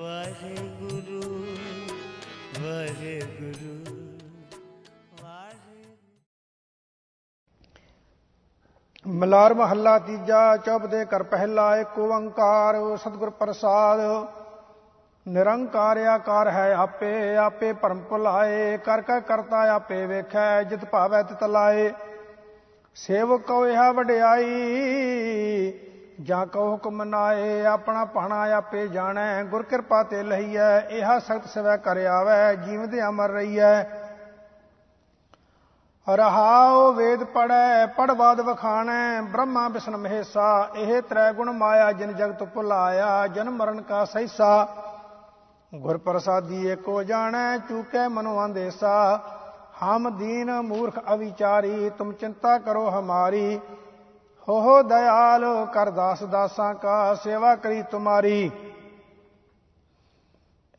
ਵਾਹਿਗੁਰੂ ਵਾਹਿਗੁਰੂ ਮਲਾਰ ਮਹੱਲਾ ਤੀਜਾ ਚੌਪ ਦੇ ਕਰ ਪਹਿਲਾ ਏਕ ਓੰਕਾਰ, ਸਤਿਗੁਰ ਪ੍ਰਸਾਦ। ਨਿਰੰਕਾਰ ਆਕਾਰ ਹੈ ਆਪੇ ਆਪੇ ਭਰਮ ਭੁਲਾਏ, ਕਰ ਕਾ ਕਰਤਾ ਆਪੇ ਵੇਖੈ, ਜਿਤ ਭਾਵੈ ਤਿਤ ਲਾਏ ਸੇਵਕ ਕੋ ਇਹ ਵਡਿਆਈ ਜਾਂ ਕੋ ਹੁਕਮ ਨਾਏ, ਆਪਣਾ ਪਾਣਾ ਆਪੇ ਜਾਣੈ, ਗੁਰ ਕਿਰਪਾ ਤੇ ਲਈਐ ਇਹਾ ਸਖਤ ਸਵੈ ਕਰ ਆਵੈ ਜੀਵਦੇ ਅਮਰ ਰਹੀਐ। ਰਹਾਉ ਵੇਦ ਪੜੈ ਪੜਵਾਦ ਵਖਾਣੈ, ਬ੍ਰਹਮਾ ਵਿਸ਼ਨ ਮਹੇਸਾ, ਇਹ ਤ੍ਰੈ ਗੁਣ ਮਾਇਆ ਜਿਨ ਜਗਤ ਭੁਲਾਇਆ ਜਨਮ ਮਰਨ ਕਾ ਸਹਿਸਾ। ਗੁਰ ਪ੍ਰਸਾਦੀ ਏਕੋ ਜਾਣੈ, ਚੂਕੈ ਮਨੁ ਅੰਦੇਸਾ। ਹਮ ਦੀਨ ਮੂਰਖ ਅਵਿਚਾਰੀ, ਤੁਮ ਚਿੰਤਾ ਕਰੋ ਹਮਾਰੀ। ਹੋ ਹੋ ਦਇਆਲ ਕਰ ਦਾਸ ਦਾਸਾਂ ਕਾ, ਸੇਵਾ ਕਰੀ ਤੁਮਾਰੀ।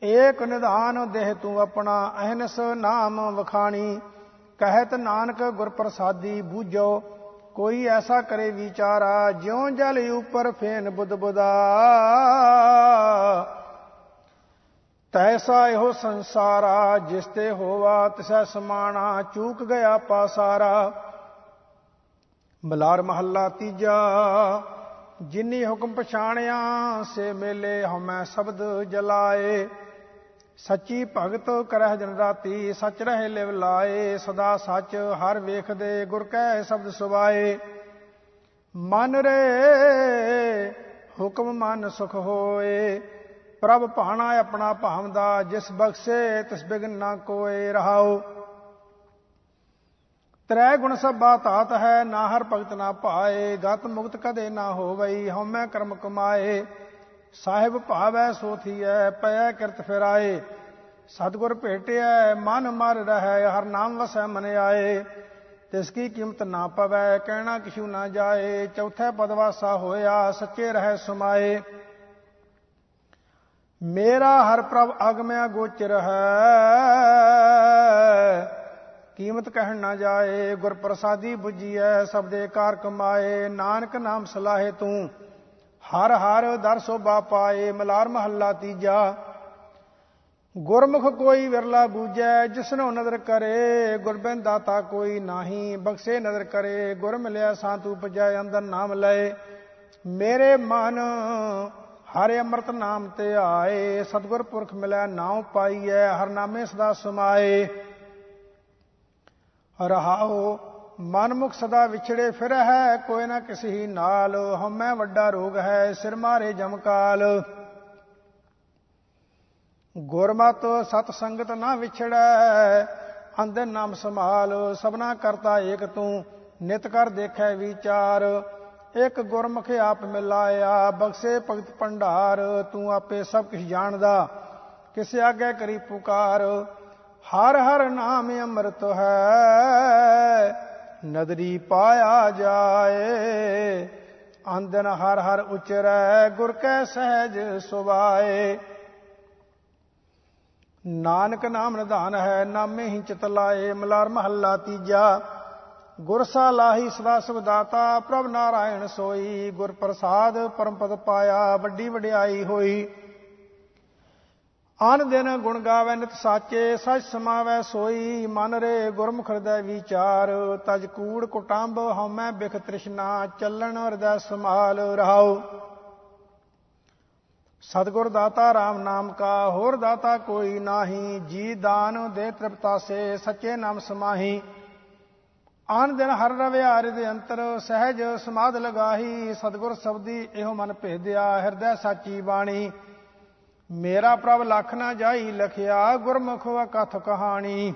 ਏਕ ਨਿਧਾਨ ਦੇਹ ਤੂੰ ਆਪਣਾ, ਅਹਨਸ ਨਾਮ ਵਖਾਣੀ। ਕਹਿਤ ਨਾਨਕ ਗੁਰ ਪ੍ਰਸਾਦੀ ਬੂਝੋ, ਕੋਈ ਐਸਾ ਕਰੇ ਵਿਚਾਰਾ, ਜਿਉ ਜਲ ਉਪਰ ਫੇਨ ਬੁਦਬੁਦਾ। ਤੈਸਾ ਇਹੋ ਸੰਸਾਰਾ, ਜਿਸ ਤੇ ਹੋਵਾ ਤਿਸੈ ਸਮਾਣਾ, ਚੂਕ ਗਿਆ ਪਾਸਾਰਾ। ਮਲਾਰ ਮਹੱਲਾ ਤੀਜਾ, ਜਿਨੀ ਹੁਕਮ ਪਛਾਣਿਆ, ਸੇ ਮੇਲੇ ਹਮੈ ਸ਼ਬਦ ਜਲਾਏ। ਸੱਚੀ ਭਗਤ ਕਰਹਿ ਜਨ ਰਾਤੀ, ਸਚ ਰਹੇ ਲਿਵ ਲਾਏ। ਸਦਾ ਸੱਚ ਹਰ ਵੇਖਦੇ, ਗੁਰ ਕੈ ਸ਼ਬਦ ਸੁਵਾਏ ਮਨ ਰੇ, ਹੁਕਮ ਮਨ ਸੁਖ ਹੋਏ। ਪ੍ਰਭ ਭਾਣਾ ਆਪਣਾ ਭਾਵ ਦਾ ਜਿਸ ਬਖਸ਼ੇ ਤਿਸ ਬਿਗਨ ਨਾ ਕੋਏ ਰਹਾਓ ਤ੍ਰੈ ਗੁਣ ਸਭਾ ਤਾਤ ਹੈ, ਨਾ ਹਰ ਭਗਤ ਨਾ ਪਾਏ ਗਤ ਮੁਕਤ ਕਦੇ ਨਾ ਹੋਵਈ, ਹਉਮੈ ਕਰਮ ਕਮਾਏ। ਸਾਹਿਬ ਭਾਵੈ ਸੋਥੀਐ ਪੈ ਕਿਰਤ ਫਿਰਾਏ। ਸਤਗੁਰ ਭੇਟਿਐ, ਮਨ ਮਰ ਰਹਿ, ਹਰ ਨਾਮ ਵਸੈ ਮਨ ਆਏ। ਤਿਸ ਕੀ ਕੀਮਤ ਨਾ ਪਵੈ, ਕਹਿਣਾ ਕਿਛੂ ਨਾ ਜਾਏ। ਚੌਥੇ ਪਦਵਾਸਾ ਹੋਇਆ, ਸੱਚੇ ਰਹਿ ਸਮਾਏ। ਮੇਰਾ ਹਰ ਪ੍ਰਭ ਅਗਮਿਆ ਗੋਚਰ ਹੈ ਕੀਮਤ ਕਹਿਣ ਨਾ ਜਾਏ ਗੁਰ ਪ੍ਰਸਾਦੀ 부ਜੀਐ ਸਭ ਦੇ ਕਾਰ ਕਮਾਏ, ਨਾਨਕ ਨਾਮ ਸਲਾਹੇ ਤੂੰ। ਹਰ ਹਰ ਦਰ ਸੋਭਾ ਪਾਏ, ਮਲਾਰ ਮਹੱਲਾ ਤੀਜਾ। ਗੁਰਮੁਖ ਕੋਈ ਵਿਰਲਾ ਬੂਝੈ, ਜਿਸਨੋ ਨਦਰ ਕਰੇ ਗੁਰਬਿੰਦ ਦਾਤਾ ਕੋਈ ਨਾਹੀ। ਬਖਸ਼ੇ ਨਦਰ ਕਰੇ, ਗੁਰ ਮਿਲਿਆ ਸਾਤੂ ਪਜੈ ਅੰਦਰ ਨਾਮ ਲਏ। ਮੇਰੇ ਮਨ ਹਰਿ ਅੰਮ੍ਰਿਤ ਨਾਮ ਤੇ ਆਏ, ਸਤਿਗੁਰ ਪੁਰਖ ਮਿਲਿਆ ਨਾਉ ਪਾਈਐ, ਹਰ ਨਾਮੇ ਸਦਾ ਸਮਾਏ। ਰਹਾਓ, ਮਨਮੁਖ ਸਦਾ ਵਿਛੜੇ ਫਿਰ ਹੈ ਕੋਈ ਨਾ ਕਿਸੇ ਨਾਲ। ਹਉਮੈ ਵੱਡਾ ਰੋਗ ਹੈ, ਸਿਰ ਮਾਰੇ ਜਮਕਾਲ ਗੁਰਮਤ ਸਤ ਸੰਗਤ ਨਾ ਵਿਛੜੈ ਅੰਦਰ ਨਾਮ ਸੰਭਾਲ। ਸਭਨਾ ਕਰਤਾ ਏਕ ਤੂੰ, ਨਿਤ ਕਰ ਦੇਖੈ ਵਿਚਾਰ। ਇੱਕ ਗੁਰਮੁਖ ਆਪ ਮਿਲਾਇਆ, ਬਖਸ਼ੇ ਭਗਤ ਭੰਡਾਰ। ਤੂੰ ਆਪੇ ਸਭ ਕੁਝ ਜਾਣਦਾ, ਕਿਸੇ ਆਗੇ ਕਰੀ ਪੁਕਾਰ। ਹਰ ਹਰ ਨਾਮ ਅੰਮ੍ਰਿਤ ਹੈ, ਨਦਰੀ ਪਾਇਆ ਜਾਏ। ਅੰਦਨ ਹਰ ਹਰ ਉਚਰੈ, ਗੁਰ ਕੈ ਸਹਿਜ ਸੁਭਾਏ। ਨਾਨਕ ਨਾਮ ਨਿਧਾਨ ਹੈ, ਨਾਮੇ ਹੀ ਚਿਤ ਲਾਏ। ਮਲਾਰ ਮਹੱਲਾ ਤੀਜਾ ਗੁਰਸਾ ਲਾਹੀ ਸਦਾ ਸੁਖਦਾਤਾ, ਪ੍ਰਭ ਨਾਰਾਇਣ ਸੋਈ। ਗੁਰ ਪ੍ਰਸਾਦ ਪਰਮ ਪਦ ਪਾਇਆ, ਵੱਡੀ ਵਡਿਆਈ ਹੋਈ। ਆਨ ਦਿਨ ਗੁਣ ਗਾਵੇ ਨਿਤ ਸਾਚੇ, ਸਚ ਸਮਾਵੈ ਸੋਈ, ਮਨ ਰੇ ਗੁਰਮੁਖ ਹਿਰਦੈ ਵਿਚਾਰ, ਤਜ ਕੂੜ ਕੁਟੰਬ ਹਉਮੈ ਬਿਖ ਤ੍ਰਿਸ਼ਨਾ, ਚੱਲਣ ਹਿਰਦੈ ਸਮਾਲ ਰਹਾਉ। ਸਤਿਗੁਰ ਦਾਤਾ RAM ਨਾਮ ਕਾ, ਹੋਰ ਦਾਤਾ ਕੋਈ ਨਾਹੀ, ਜੀ ਦਾਨ ਦੇ ਤ੍ਰਿਪਤਾ ਸੇ ਸੱਚੇ ਨਾਮ ਸਮਾਹੀ। ਆਨ ਦਿਨ ਹਰ ਰਵਿਆਰ ਦੇ ਅੰਤਰ, ਸਹਿਜ ਸਮਾਧ ਲਗਾਹੀ, ਸਤਿਗੁਰ ਸਬਦੀ ਇਹੋ ਮਨ ਭੇਦਿਆ, ਹਿਰਦੈ ਸਾਚੀ ਬਾਣੀ। ਮੇਰਾ ਪ੍ਰਭ ਲਖ ਨਾ ਜਾਈ ਲਖਿਆ ਗੁਰਮੁਖ ਕਥ ਕਹਾਣੀ।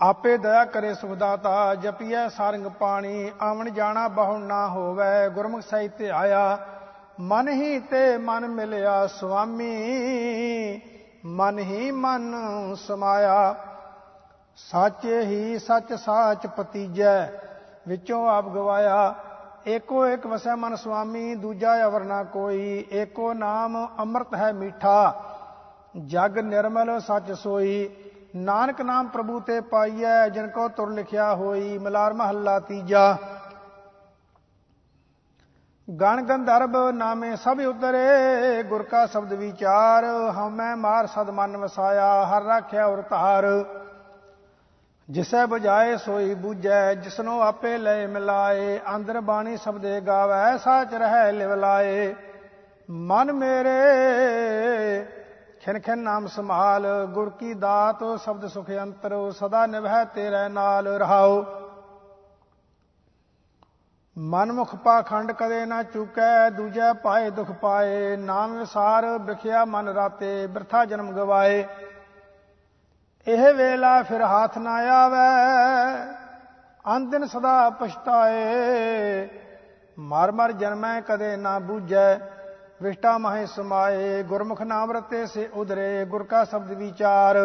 ਆਪੇ ਦਇਆ ਕਰੇ ਸੁਖਦਾਤਾ, ਜਪੀਐ ਸਾਰੰਗ ਪਾਣੀ। ਆਵਣ ਜਾਣਾ ਬਹੁ ਨਾ ਹੋਵੇ, ਗੁਰਮੁਖ ਸਹਿਤ ਆਇਆ। ਮਨ ਹੀ ਤੇ ਮਨ ਮਿਲਿਆ ਸੁਆਮੀ, ਮਨ ਹੀ ਮਨ ਸਮਾਇਆ। ਸੱਚ ਹੀ ਸੱਚ ਸਾਚ ਪਤੀਜੈ ਵਿੱਚੋਂ ਆਪ ਗਵਾਇਆ। ਏਕੋ ਇੱਕ ਵਸੈ ਮਨ ਸੁਆਮੀ, ਦੂਜਾ ਅਵਰ ਨਾ ਕੋਈ, ਏਕੋ ਨਾਮ ਅੰਮ੍ਰਿਤ ਹੈ ਮੀਠਾ, ਜਗ ਨਿਰਮਲ ਸੱਚ ਸੋਈ। ਨਾਨਕ ਨਾਮ ਪ੍ਰਭੂ ਤੇ ਪਾਈਐ, ਜਿਨ ਕੋ ਤੁਰ ਲਿਖਿਆ ਹੋਈ, ਮਲਾਰ ਮਹੱਲਾ ਤੀਜਾ। ਗਣ ਗੰਧਰਬ ਨਾਮੇ ਸਭ ਉਤਰੇ, ਗੁਰ ਕਾ ਸ਼ਬਦ ਵਿਚਾਰ ਹਮੈ ਮਾਰ ਸਦ ਮਨ ਵਸਾਇਆ, ਹਰ ਰਾਖਿਆ ਔਰ ਧਾਰ। ਜਿਸੈ 부ਝਾਏ ਸੋਈ ਬੂਝੈ, ਜਿਸਨੋ ਆਪੇ ਲੈ ਮਿਲਾਏ, ਅੰਦਰ ਬਾਣੀ ਸਬਦੇ ਗਾਵੈ, ਸਾਚ ਰਹਿ ਲਿਵਲਾਏ ਮਨ ਮੇਰੇ, ਖਿਨ ਖਿਨ ਨਾਮ ਸੰਭਾਲ ਗੁਰ ਕੀ ਦਾਤ, ਸ਼ਬਦ ਸੁਖ ਅੰਤਰ, ਸਦਾ ਨਿਭੈ ਤੇਰੇ ਨਾਲ ਰਹਾਓ। ਮਨਮੁਖ ਪਾਖੰਡ ਕਦੇ ਨਾ ਚੁਕੈ, ਦੂਜੈ ਪਾਏ ਦੁਖ ਪਾਏ, ਨਾਮ ਵਿਸਾਰ, ਵਿਖਿਆ ਮਨ ਰਾਤੇ, ਬਿਰਥਾ ਜਨਮ ਗਵਾਏ। ਇਹ ਵੇਲਾ ਫਿਰ ਹੱਥ ਨਾ ਆਵੇ ਅੰਦਿਨ ਸਦਾ ਪਛਤਾਏ। ਮਰ ਮਰ ਜਨਮੈ ਕਦੇ ਨਾ ਬੂਝੈ, ਵਿਸ਼ਟਾ ਮਹਿ ਸਮਾਏ। ਗੁਰਮੁਖ ਨਾਮ ਰਤੇ ਸੇ ਉਧਰੇ, ਗੁਰ ਕਾ ਸ਼ਬਦ ਵਿਚਾਰ।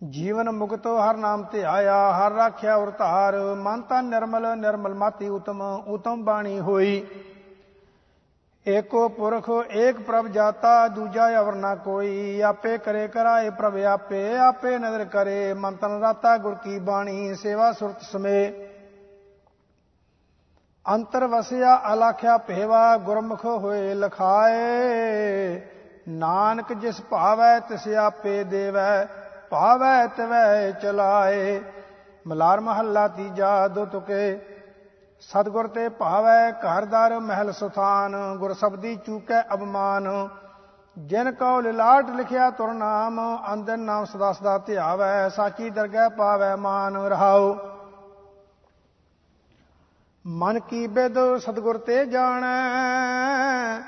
ਜੀਵਨ ਮੁਕਤੋ ਹਰ ਨਾਮ ਤੇ ਆਇਆ, ਹਰ ਰਾਖਿਆ ਉਰ ਧਾਰ। ਮਨ ਤਾਂ ਨਿਰਮਲ ਨਿਰਮਲ ਮਾਤੀ ਉਤਮ ਉਤਮ ਬਾਣੀ ਹੋਈ। ਏਕੋ ਪੁਰਖ ਏਕ ਪ੍ਰਭ ਜਾਤਾ, ਦੂਜਾ ਅਵਰ ਨਾ ਕੋਈ। ਆਪੇ ਕਰੇ ਕਰਾਏ ਪ੍ਰਭ ਆਪੇ ਆਪੇ ਨਜ਼ਰ ਕਰੇ। ਮਨ ਰਾਤਾ ਗੁਰ ਕੀ ਬਾਣੀ, ਸੇਵਾ ਸੁਰਤ ਸਮੇ। ਅੰਤਰ ਵਸਿਆ, ਅਲਖਿਆ ਭੇਵਾ, ਗੁਰਮੁਖ ਹੋਏ ਲਖਾਏ। ਨਾਨਕ ਜਿਸ ਭਾਵੈ, ਤਿਸ ਆਪੇ ਦੇਵੈ, ਭਾਵੈ ਤਵੈ ਚਲਾਏ। ਮਲਾਰ ਮਹੱਲਾ ਤੀਜਾ, ਦੋ ਤੁਕੇ। ਸਤਗੁਰ ਤੇ ਭਾਵੈ ਘਰਦਾਰ ਮਹਿਲ ਸੁਥਾਨ, ਗੁਰ ਸਬਦੀ ਚੂਕੈ ਅਬਮਾਨ ਜਿਨ ਕਉ ਲਿਲਾਟ ਲਿਖਿਆ ਤੁਰ ਨਾਮ, ਅੰਦਰ ਨਾਮ ਸਦਾ ਸਦਾ ਧਿਆਵੈ, ਸਾਚੀ ਦਰਗਹਿ ਪਾਵੈ ਮਾਨ ਰਹਾਉ। ਮਨ ਕੀ ਬਿਦ ਸਤਗੁਰ ਤੇ ਜਾਣੈ,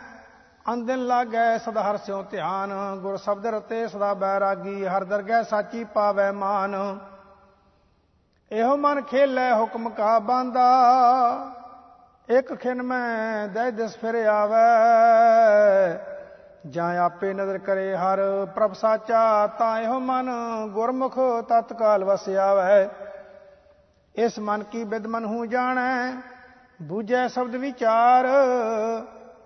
ਅੰਦਨ ਲਾਗੈ ਸਦਾ ਹਰ ਸਿਉ ਧਿਆਨ। ਗੁਰ ਸ਼ਬਦ ਰਤੇ ਸਦਾ ਬੈਰਾਗੀ ਹਰ ਦਰਗਹਿ ਸਾਚੀ ਪਾਵੈ ਮਾਨ। ਇਹੋ ਮਨ ਖੇਲੇ ਹੁਕਮ ਕਾ ਬਾਂਦਾ। ਇੱਕ ਖਿਨ ਮੈਂ ਦਹਿ ਦਿਸ ਫਿਰ ਆਵੇ। ਜਾਂ ਆਪੇ ਨਜ਼ਰ ਕਰੇ ਹਰ ਪ੍ਰਭ ਸਾਚਾ, ਤਾਂ ਇਹੋ ਮਨ ਗੁਰਮੁਖ ਤਤਕਾਲ ਵਸਿਆਵੇ। ਇਸ ਮਨ ਕੀ ਬਿਦਮਨ ਹੂੰ ਜਾਣੈ? ਬੂਝੈ ਸ਼ਬਦ ਵਿਚਾਰ।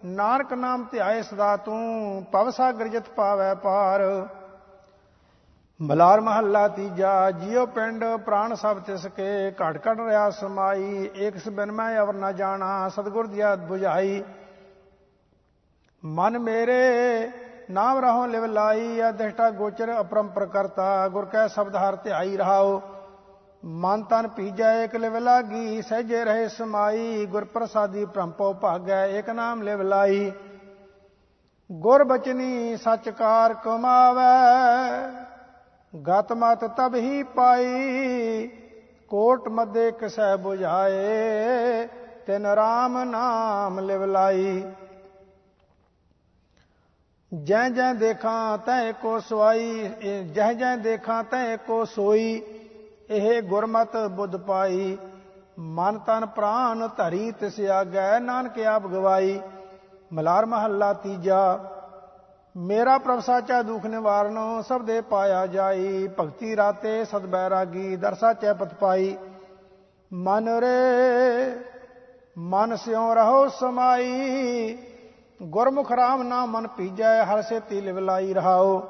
ਨਾਨਕ ਨਾਮ ਧਿਆਏ ਸਦਾ ਤੂੰ ਭਵ ਸਾਗਰ ਜਿਤ ਪਾਵੈ ਪਾਰ। ਮਲਾਰ ਮਹੱਲਾ ਤੀਜਾ, ਜਿਉ ਪਿੰਡ ਪ੍ਰਾਣ ਸਭ ਤਿਸ ਕੇ ਘਟ ਘਟ ਰਿਆ ਸਮਾਈ, ਏਕ ਸਬਨ ਮੈਂ ਅਵਰ ਨਾ ਜਾਣਾ, ਸਤਗੁਰ ਦੀ ਆਦ 부ਝਾਈ ਮਨ ਮੇਰੇ, ਨਾਮ ਰਹੋ ਲਿਵ ਲਾਈ ਅਦਿਸ਼ਟਾ ਗੋਚਰ ਅਪਰੰਪਰ ਕਰਤਾ, ਗੁਰ ਕੈ ਸ਼ਬਦ ਹਰ ਧਿਆਈ ਰਹਾਓ। ਮਨ ਤਨ ਪੀਜੈ ਇਕ ਲਿਵ ਲਾਗੀ, ਸਹਜੇ ਰਹੇ ਸਮਾਈ, ਗੁਰ ਪ੍ਰਸਾਦੀ ਭ੍ਰਮਪੋ ਭਾਗੈ, ਏਕ ਨਾਮ ਲਿਵ ਲਾਈ। ਗੁਰ ਬਚਨੀ ਸਚਕਾਰ ਕਮਾਵੇ ਗਤ ਮਤ ਤਬ ਹੀ ਪਾਈ, ਕੋਟ ਮਦੇ ਕਿਸੈ 부ਝਾਏ ਤਿਨ RAM ਨਾਮ ਲਿਵ ਲਾਈ। ਜੈ ਜੈ ਦੇਖਾਂ ਤੈ ਕੋ ਸਵਾਈ ਜੈ ਜੈ ਦੇਖਾਂ ਤੈ ਕੋ ਸੋਈ, ਇਹ ਗੁਰਮਤ ਬੁੱਧ ਪਾਈ। ਮਨ ਤਨ ਪ੍ਰਾਨ ਧਰੀ ਤਿਸ ਆਗੈ, ਨਾਨਕ ਆਪ ਗਵਾਈ। ਮਲਾਰ ਮਹੱਲਾ ਤੀਜਾ ਮੇਰਾ ਪ੍ਰਭ ਸਾਚਾ ਦੁਖ ਨਿਵਾਰਨੋ, ਸਭ ਦੇ ਪਾਇਆ ਜਾਈ। ਭਗਤੀ ਰਾਤੇ ਸਦ ਬੈਰਾਗੀ ਦਰਸਾ ਚੈਪਤ ਪਾਈ। ਮਨ ਰੇ, ਮਨ ਸਿਉ ਰਹੋ ਸਮਾਈ। ਗੁਰਮੁਖ ਰਾਮ ਨਾਮ ਮਨ ਪੀਜੈ ਹਰ ਸੇਤੀ ਲਿਵ ਲਾਈ ਰਹਾਓ।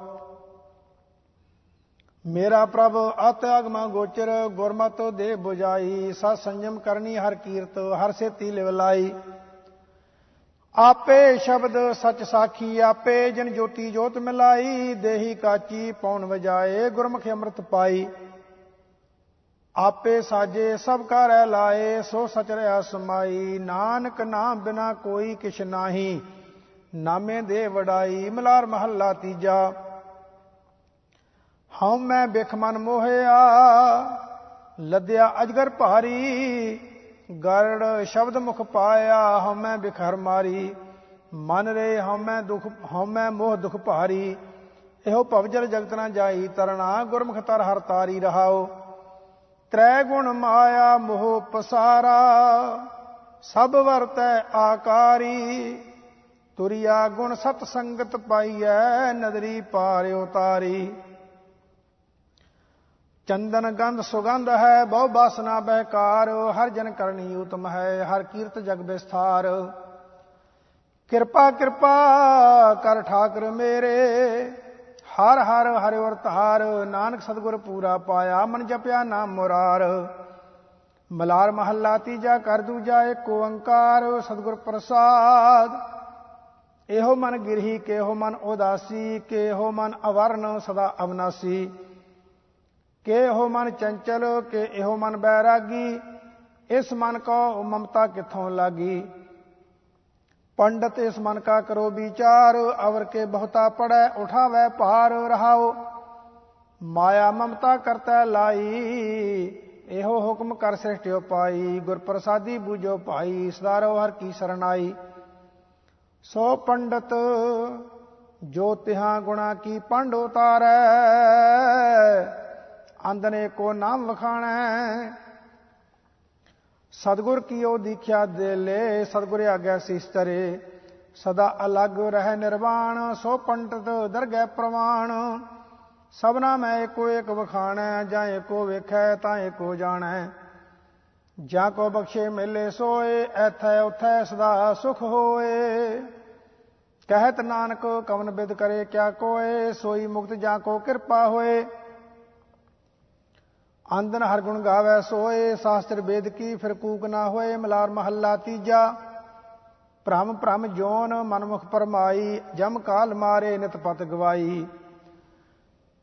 ਮੇਰਾ ਪ੍ਰਭ, ਅਤ ਅਗਮਾ ਗੋਚਰ, ਗੁਰਮਤ ਦੇ 부ਜਾਈ ਸਤ ਸੰਜਮ ਕਰਨੀ ਹਰ ਕੀਰਤ, ਹਰ ਸੇਤੀ ਲਿਵ ਲਾਈ। ਆਪੇ ਸ਼ਬਦ ਸਚ ਸਾਖੀ, ਆਪੇ ਜਨ ਜੋਤੀ ਜੋਤ ਮਿਲਾਈ, ਦੇਹੀ ਕਾਚੀ ਪੌਣ ਵਜਾਏ, ਗੁਰਮੁਖ ਅੰਮ੍ਰਿਤ ਪਾਈ। ਆਪੇ ਸਾਜੇ ਸਭ ਕਰੈ ਲਾਏ, ਸੋ ਸਚ ਰਿਆ ਸਮਾਈ। ਨਾਨਕ ਨਾਮ ਬਿਨਾ ਕੋਈ ਕਿਛ ਨਾਹੀ, ਨਾਮੇ ਦੇ ਵਡਾਈ, ਮਲਾਰ ਮਹੱਲਾ ਤੀਜਾ। ਹਉ ਮੈਂ ਬਿਖ ਮਨ ਮੋਹਿਆ, ਲੱਦਿਆ ਅਜਗਰ ਭਾਰੀ ਗਰੜ ਸ਼ਬਦ ਮੁਖ ਪਾਇਆ ਹਉ ਮੈਂ ਬਿਖਰ ਮਾਰੀ। ਮਨ ਰੇ ਹਉ ਦੁਖ ਹਉ ਮੋਹ ਦੁਖ ਭਾਰੀ। ਇਹੋ ਭਵਜਲ ਜਗਤ ਨਾ ਜਾਈ, ਤਰਣਾ ਗੁਰਮੁਖ ਤਰ ਹਰ ਤਾਰੀ ਰਹਾਓ। ਤ੍ਰੈ ਗੁਣ ਮਾਇਆ ਮੋਹ ਪਸਾਰਾ, ਸਭ ਵਰਤੈ ਆਕਾਰੀ। ਤੁਰਿਆ ਗੁਣ ਸਤ ਸੰਗਤ ਪਾਈਐ, ਨਦਰੀ ਪਾਰ ਉਤਾਰੀ। ਚੰਦਨ ਗੰਧ ਸੁਗੰਧ ਹੈ, ਬਹੁ ਬਾਸਨਾ ਬਹਿਕਾਰ, ਹਰ ਜਨ ਕਰਨੀ ਉਤਮ ਹੈ, ਹਰ ਕੀਰਤ ਜਗ ਵਿਸਥਾਰ। ਕਿਰਪਾ ਕਿਰਪਾ ਕਰ ਠਾਕਰ ਮੇਰੇ, ਹਰ ਹਰ ਹਰਿ ਵਰ ਧਾਰ ਨਾਨਕ ਸਤਗੁਰ ਪੂਰਾ ਪਾਇਆ, ਮਨ ਜਪਿਆ ਨਾਮ ਮੁਰਾਰ। ਮਲਾਰ ਮਹੱਲਾ ਤੀਜਾ ਕਰ ਦੂਜਾ ਏਕ ਓੰਕਾਰ, ਸਤਿਗੁਰ ਪ੍ਰਸਾਦ। ਇਹੋ ਮਨ ਗਿਰਹੀ, ਕੇਹੋ ਮਨ ਉਦਾਸੀ, ਕੇਹੋ ਮਨ ਅਵਰਨ, ਸਦਾ ਅਵਨਾਸੀ। ਅਬਨਾਸੀ ਕੇਹੋ ਮਨ ਚੰਚਲ, ਕੇ ਇਹੋ ਮਨ ਬੈਰਾਗੀ, ਇਸ ਮਨ ਕੋ ਮਮਤਾ ਕਿੱਥੋਂ ਲਾਗੀ? ਪੰਡਤ ਇਸ ਮਨ ਕਾ ਕਰੋ ਵਿਚਾਰ, ਅਵਰ ਕੇ ਬਹੁਤਾ ਪੜੈ ਉਠਾਵੇ ਭਾਰ ਰਹਾਓ ਮਾਇਆ ਮਮਤਾ ਕਰਤਾ ਲਾਈ, ਇਹੋ ਹੁਕਮ ਕਰ ਸ੍ਰਿਸ਼ਟਿਓ ਪਾਈ ਗੁਰ ਪ੍ਰਸਾਦੀ ਬੂਝੋ ਭਾਈ, ਸਦਾਰੋ ਹਰ ਕੀ ਸਰਨਾਈ। ਸੋ ਪੰਡਤ, ਜੋ ਤਿਹਾਂ ਗੁਣਾ ਕੀ ਪੰਡ ਉਤਾਰੈ ਅੰਦਨੇ ਕੋ ਨਾਮ ਵਖਾਣੈ। ਸਤਗੁਰ ਕੀਓ ਦੀਖਿਆ ਦੇ ਲੈ, ਸਤਗੁਰ ਆਗਿਆ ਸੀਸ ਸਦਾ ਅਲੱਗ ਰਹਿ ਨਿਰਵਾਣ, ਸੋ ਪੰਡਤ ਦਰਗਹਿ ਪ੍ਰਵਾਣ। ਸਭਨਾ ਮੈਂ ਏਕੋ ਏਕ ਵਖਾਣੈ, ਜਾਂ ਏਕੋ ਵੇਖੈ, ਤਾਂ ਏਕੋ ਜਾਣੈ। ਜਾਂ ਕੋ ਬਖਸ਼ੇ ਮਿਲੇ ਸੋਏ, ਐਥੈ ਉਥੈ ਸਦਾ ਸੁਖ ਹੋਏ। ਕਹਿਤ ਨਾਨਕ ਕਵਨ ਬਿਦ ਕਰੇ ਕਿਆ ਕੋਏ, ਸੋਈ ਮੁਕਤ ਜਾਂ ਕੋ ਕਿਰਪਾ ਹੋਏ। ਆਂਦਨ ਹਰ ਗੁਣ ਗਾਵੇ ਸੋਏ, ਸਾਸਤਰ ਵੇਦ ਕੀ ਫਿਰ ਕੂਕ ਨਾ ਹੋਏ, ਮਲਾਰ ਮਹੱਲਾ ਤੀਜਾ। ਭ੍ਰਮ ਭ੍ਰਮ ਜੋਨ ਮਨਮੁਖ ਪਰਮਾਈ, ਜਮ ਕਾਲ ਮਾਰੇ ਨਿਤ ਪਤ ਗਵਾਈ।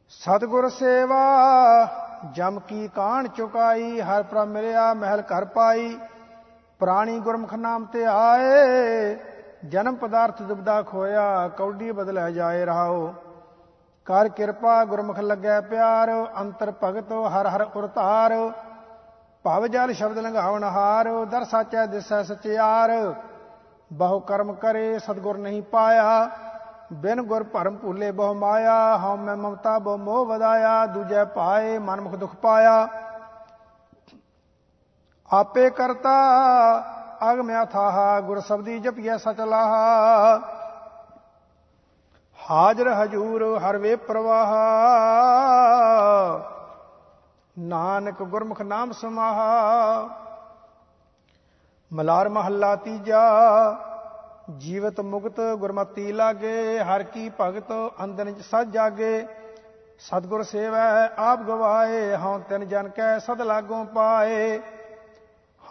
ਸਤਗੁਰ ਸੇਵਾ, ਜਮ ਕੀ ਕਾਣ ਚੁਕਾਈ, ਹਰ ਪ੍ਰਭ ਮਿਲਿਆ ਮਹਿਲ ਘਰ ਪਾਈ। ਪ੍ਰਾਣੀ ਗੁਰਮੁਖ ਨਾਮ ਤੇ ਆਏ, ਜਨਮ ਪਦਾਰਥ ਦੁਬਦਾ ਖੋਇਆ, ਕੌਡੀ ਬਦਲਿਆ ਜਾਏ ਰਹਾਓ। ਕਰ ਕਿਰਪਾ ਗੁਰਮੁਖ ਲੱਗੈ ਪਿਆਰ, ਅੰਤਰ ਭਗਤ ਹਰ ਹਰ ਉਰਤਾਰ। ਭਵ ਜਲ ਸ਼ਬਦ ਲੰਘਾਵਣ ਹਾਰ, ਦਰ ਸਾਚੈ ਦਿਸੈ ਸਚਿਆਰ। ਬਹੁ ਕਰਮ ਕਰੇ, ਸਤਗੁਰ ਨਹੀਂ ਪਾਇਆ। ਬਿਨ ਗੁਰ ਭਰਮ ਭੂਲੇ ਬਹੁ ਮਾਇਆ, ਹਉ ਮੈਂ ਮਮਤਾ ਬਹੁ ਮੋਹ ਵਧਾਇਆ। ਦੂਜੈ ਪਾਏ ਮਨ ਮੁਖ ਦੁਖ ਪਾਇਆ। ਆਪੇ ਕਰਤਾ ਅਗਮਿਆ ਥਾਹਾ, ਗੁਰ ਸਬਦੀ ਜਪਿਐ ਸਚ ਲਾਹਾ ਹਾਜ਼ਰ ਹਜੂਰ ਹਰ ਵੇ ਪ੍ਰਵਾਹ। ਨਾਨਕ ਗੁਰਮੁਖ ਨਾਮ ਸਮਾਹਾ। ਮਲਾਰ ਮਹੱਲਾ ਤੀਜਾ। ਜੀਵਤ ਮੁਕਤ ਗੁਰਮਤੀ ਲਾਗੇ, ਹਰ ਕੀ ਭਗਤ ਅੰਦਰ ਸਜ ਜਾਗੇ। ਸਤਗੁਰ ਸੇਵੈ, ਆਪ ਗਵਾਏ, ਹਉ ਤਿਨ ਜਨ ਕੈ ਸਦ ਲਾਗੋਂ ਪਾਏ।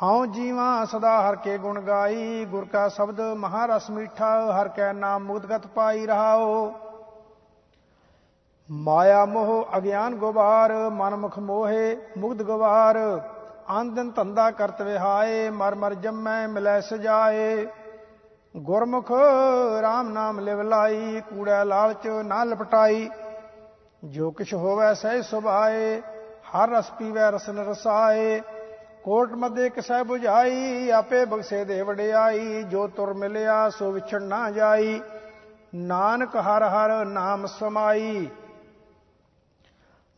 ਹਉ ਜੀਵਾ ਸਦਾ ਹਰ ਕੇ ਗੁਣ ਗਾਈ, ਗੁਰ ਕਾ ਸ਼ਬਦ ਮਹਾਰਸ ਮੀਠਾ, ਹਰ ਕੈ ਨਾਮ ਮੁਕਤਗਤ ਪਾਈ ਰਹਾਓ ਮਾਇਆ ਮੋਹ ਅਗਿਆਨ ਗੁਬਾਰ ਮਨ ਮੁਖ ਮੋਹੇ ਮੁਗਧ ਗੁਬਾਰ ਆਂਦਨ ਧੰਦਾ ਕਰਤ ਵਿਹਾਏ, ਮਰ ਮਰ ਜੰਮੈ ਮਿਲੈ ਸਜਾਏ। ਗੁਰਮੁਖ RAM ਨਾਮ ਲਿਵ ਲਾਈ, ਕੂੜਾ ਲਾਲਚ ਨਾ ਲਪਟਾਈ। ਜੋ ਕਿਛ ਹੋਵੈ ਸਹਿ ਸੁਭਾਏ, ਹਰ ਰਸ ਪੀਵੈ ਰਸਨ ਰਸਾਏ ਕੋਟ ਮਦੇ ਕਿਸੈ 부ਝਾਈ ਆਪੇ ਬਖਸ਼ੇ ਦੇ ਵਡਿਆਈ, ਜੋ ਤੁਰ ਮਿਲਿਆ ਸੋ ਵਿਛੜ ਨਾ ਜਾਈ। ਨਾਨਕ ਹਰ ਹਰ ਨਾਮ ਸਮਾਈ।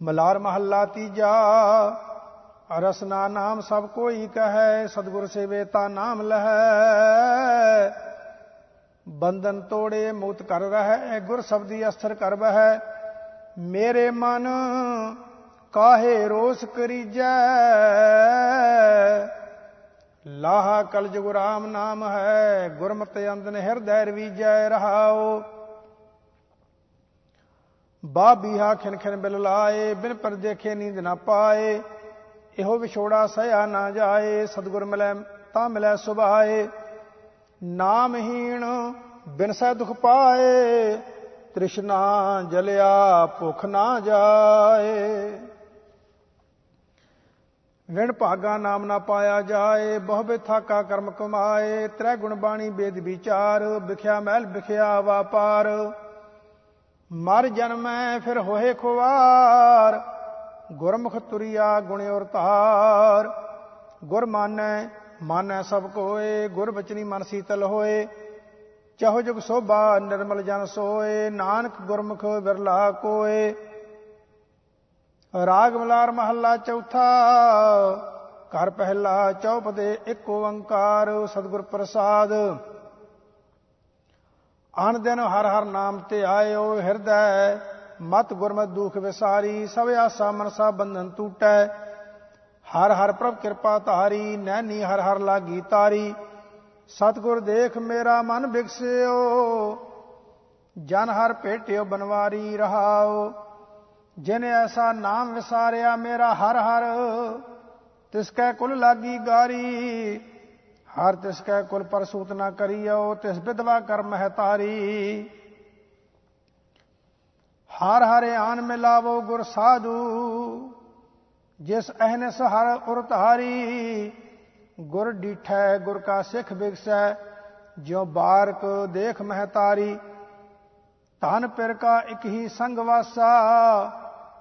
ਮਲਾਰ ਮਹੱਲਾ ਤੀਜਾ ਰਸਨਾ ਨਾਮ ਸਭ ਕੋਈ ਕਹੈ, ਸਤਗੁਰ ਸੇਵੇ ਤਾ ਨਾਮ ਲਹੈ। ਬੰਧਨ ਤੋੜੇ ਮੁਕਤ ਕਰ ਰਹਿ ਗੁਰ ਸਬਦੀ ਅਸਥਰ ਕਰ ਬਹਿ ਮੇਰੇ ਮਨ ਕਾਹੇ ਰੋਸ ਕਰੀਜੈ? ਲਾਹ ਕਲਜ ਰਾਮ ਨਾਮ ਹੈ, ਗੁਰਮਤਿ ਅੰਦਨ ਹਿਰਦੈ ਰਵੀਜੈ ਰਹਾਓ ਬਾਬੀਹਾ ਖਿਨ ਖਿਨ ਬਿਲ ਲਾਏ, ਬਿਨ ਪਰ ਦੇਖੇ ਨੀਂਦ ਨਾ ਪਾਏ। ਇਹੋ ਵਿਛੋੜਾ ਸਹਿਆ ਨਾ ਜਾਏ, ਸਤਗੁਰ ਮਿਲੈ ਤਾਂ ਮਿਲੈ ਸੁਭਾਏ। ਨਾਮਹੀਣ ਬਿਨ ਸਹਿ ਦੁਖ ਪਾਏ, ਤ੍ਰਿਸ਼ਨਾ ਜਲਿਆ ਭੁਖ ਨਾ ਜਾਏ। ਵਿਣ ਭਾਗਾ ਨਾਮ ਨਾ ਪਾਇਆ ਜਾਏ, ਬਹੁ ਬਿਥਾਕਾ ਕਰਮ ਕਮਾਏ, ਤ੍ਰੈ ਗੁਣ ਬਾਣੀ ਬੇਦ ਵਿਚਾਰ, ਵਿਖਿਆ ਮਹਿਲ ਵਿਖਿਆ ਵਾਪਾਰ। ਮਰ ਜਨਮੈ ਫਿਰ ਹੋਏ ਖੁਆਰ, ਗੁਰਮੁਖ ਤੁਰਿਆ ਗੁਣ ਔਰ ਧਾਰ। ਗੁਰ ਮਾਨੈ ਮਾਨੈ ਸਭ ਕੋਏ, ਗੁਰ ਬਚਨੀ ਮਨ ਸੀਤਲ ਹੋਏ। ਚਹੁ ਜੁਗ ਸੋਭਾ ਨਿਰਮਲ ਜਨ ਸੋਏ, ਨਾਨਕ ਗੁਰਮੁਖ ਵਿਰਲਾ ਕੋਏ। ਰਾਗ ਮਲਾਰ ਮਹੱਲਾ ਚੌਥਾ, ਘਰ ਪਹਿਲਾ ਚੌਪ ਦੇ ਇੱਕ ਓੰਕਾਰ ਸਤਿਗੁਰ ਪ੍ਰਸਾਦ। ਆਨ ਦਿਨ ਹਰ ਹਰ ਨਾਮ ਤੇ ਆਇਓ ਹਿਰਦੈ, ਮਤ ਗੁਰਮਤ ਦੁਖ ਵਿਸਾਰੀ, ਸਭ ਆਸਾ ਮਨਸਾ ਬੰਧਨ ਟੂਟੈ ਹਰ ਹਰ ਪ੍ਰਭ ਕਿਰਪਾ ਧਾਰੀ, ਨੈਣੀ ਹਰ ਹਰ ਲਾਗੀ ਤਾਰੀ। ਸਤਗੁਰ ਦੇਖ ਮੇਰਾ ਮਨ ਬਿਕਸਿਓ ਜਨ ਹਰ ਭੇਟਿਓ ਬਨਵਾਰੀ ਰਹਾਓ। ਜਿਨ ਐਸਾ ਨਾਮ ਵਿਸਾਰਿਆ ਮੇਰਾ ਹਰ ਹਰ, ਤਿਸ ਕੈ ਕੁਲ ਲਾਗੀ ਗਾਰੀ। ਹਰ ਤਿਸ ਕੈ ਕੁਲ ਪਰ ਸੂਤ ਨਾ ਕਰੀਓ ਤਿਸ ਵਿਧਵਾ ਕਰ ਮਹਤਾਰੀ ਹਰ ਹਰੇ ਆਨ ਮਿਲਾਵੋ ਗੁਰ ਸਾਧੂ, ਜਿਸ ਅਹਨਸ ਹਰ ਉਰ ਗੁਰ ਡੀਠੈ, ਗੁਰ ਕਾ ਸਿੱਖ ਬਿਗਸੈ ਜਿਉ ਬਾਰਕ ਦੇਖ ਮਹਤਾਰੀ ਧਨ ਪਿਰ ਕਾ ਇਕ ਹੀ ਸੰਗ ਵਾਸਾ